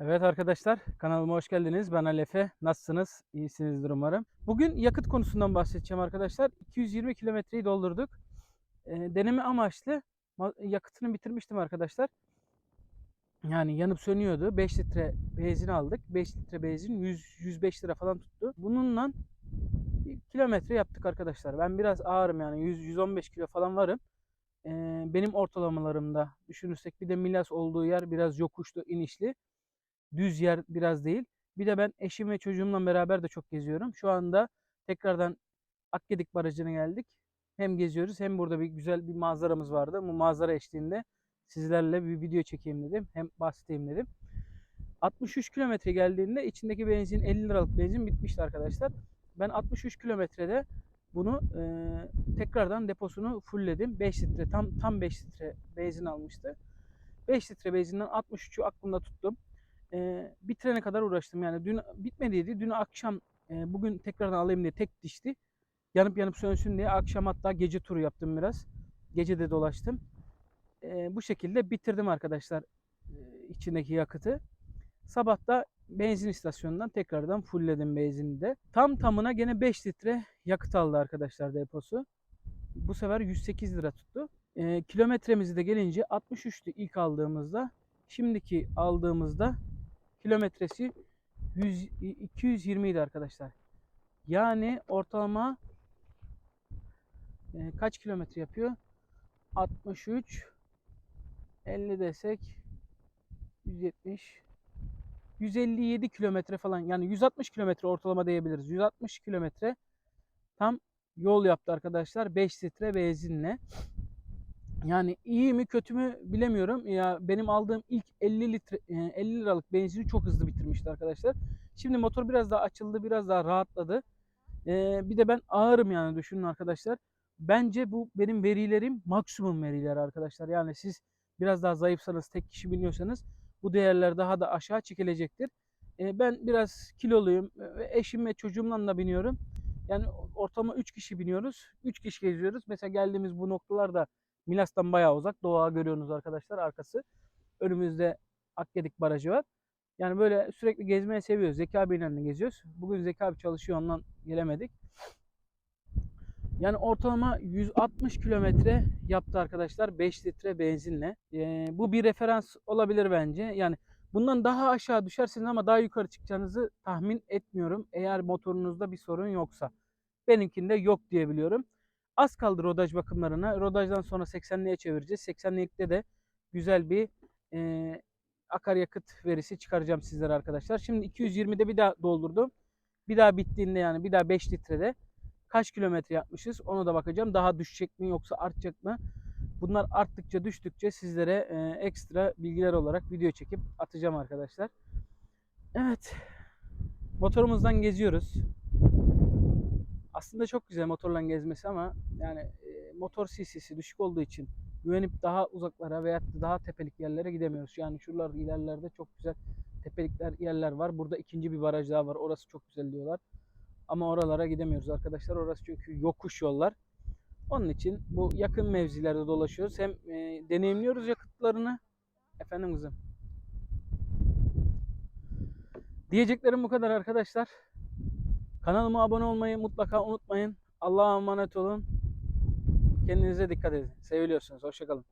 Evet arkadaşlar kanalıma hoş geldiniz. Ben Alefe. Nasılsınız? İyisinizdir umarım. Bugün yakıt konusundan bahsedeceğim arkadaşlar. 220 kilometreyi doldurduk. Ee, deneme amaçlı ma- yakıtını bitirmiştim arkadaşlar. Yani yanıp sönüyordu. 5 litre benzin aldık. 5 litre benzin 100 105 lira falan tuttu. Bununla kilometre yaptık arkadaşlar. Ben biraz ağırım yani 100 115 kilo falan varım. Benim ortalamalarımda düşünürsek bir de Milas olduğu yer biraz yokuşlu, inişli düz yer biraz değil. Bir de ben eşim ve çocuğumla beraber de çok geziyorum. Şu anda tekrardan Akgedik Barajı'na geldik. Hem geziyoruz hem burada bir güzel bir manzaramız vardı. Bu manzara eşliğinde sizlerle bir video çekeyim dedim. Hem bahsedeyim dedim. 63 kilometre geldiğinde içindeki benzin 50 liralık benzin bitmişti arkadaşlar. Ben 63 kilometrede bunu e, tekrardan deposunu fullledim. 5 litre tam tam 5 litre benzin almıştı. 5 litre benzinden 63'ü aklımda tuttum e, bitirene kadar uğraştım. Yani dün bitmediydi. Dün akşam e, bugün tekrardan alayım diye tek dişti. Yanıp yanıp sönsün diye akşam hatta gece turu yaptım biraz. Gece de dolaştım. E, bu şekilde bitirdim arkadaşlar e, içindeki yakıtı. Sabah da benzin istasyonundan tekrardan fullledim benzini de. Tam tamına gene 5 litre yakıt aldı arkadaşlar deposu. Bu sefer 108 lira tuttu. E, kilometremizi de gelince 63'tü ilk aldığımızda. Şimdiki aldığımızda kilometresi 100, 220 idi arkadaşlar. Yani ortalama e, kaç kilometre yapıyor? 63 50 desek 170 157 kilometre falan yani 160 kilometre ortalama diyebiliriz. 160 kilometre tam yol yaptı arkadaşlar 5 litre benzinle. Yani iyi mi kötü mü bilemiyorum. Ya benim aldığım ilk 50 litre e, 50 liralık benzini çok hızlı bitirmişti arkadaşlar. Şimdi motor biraz daha açıldı, biraz daha rahatladı. Ee, bir de ben ağırım yani düşünün arkadaşlar. Bence bu benim verilerim maksimum veriler arkadaşlar. Yani siz biraz daha zayıfsanız, tek kişi biniyorsanız bu değerler daha da aşağı çekilecektir. Ee, ben biraz kiloluyum. ve Eşim ve çocuğumla da biniyorum. Yani ortalama 3 kişi biniyoruz. 3 kişi geziyoruz. Mesela geldiğimiz bu noktalarda Milas'tan bayağı uzak. Doğa görüyorsunuz arkadaşlar arkası. Önümüzde Akgedik Barajı var. Yani böyle sürekli gezmeyi seviyoruz. Zeki abiyle geziyoruz. Bugün Zeki abi çalışıyor ondan gelemedik. Yani ortalama 160 kilometre yaptı arkadaşlar 5 litre benzinle. Ee, bu bir referans olabilir bence. Yani bundan daha aşağı düşersiniz ama daha yukarı çıkacağınızı tahmin etmiyorum. Eğer motorunuzda bir sorun yoksa. Benimkinde yok diye biliyorum. Az kaldı rodaj bakımlarına. Rodajdan sonra 80'liğe çevireceğiz. 80'likte de güzel bir e, akaryakıt verisi çıkaracağım sizlere arkadaşlar. Şimdi 220'de bir daha doldurdum. Bir daha bittiğinde yani bir daha 5 litrede kaç kilometre yapmışız onu da bakacağım. Daha düşecek mi yoksa artacak mı? Bunlar arttıkça düştükçe sizlere e, ekstra bilgiler olarak video çekip atacağım arkadaşlar. Evet. Motorumuzdan geziyoruz. Aslında çok güzel motorla gezmesi ama yani e, motor CC'si düşük olduğu için güvenip daha uzaklara veya daha tepelik yerlere gidemiyoruz. Yani şuralar ilerlerde çok güzel tepelikler yerler var. Burada ikinci bir baraj daha var. Orası çok güzel diyorlar. Ama oralara gidemiyoruz arkadaşlar. Orası çünkü yokuş yollar. Onun için bu yakın mevzilerde dolaşıyoruz. Hem e, deneyimliyoruz yakıtlarını. Efendim kızım. Diyeceklerim bu kadar arkadaşlar. Kanalıma abone olmayı mutlaka unutmayın. Allah'a emanet olun. Kendinize dikkat edin. Seviliyorsunuz. Hoşçakalın.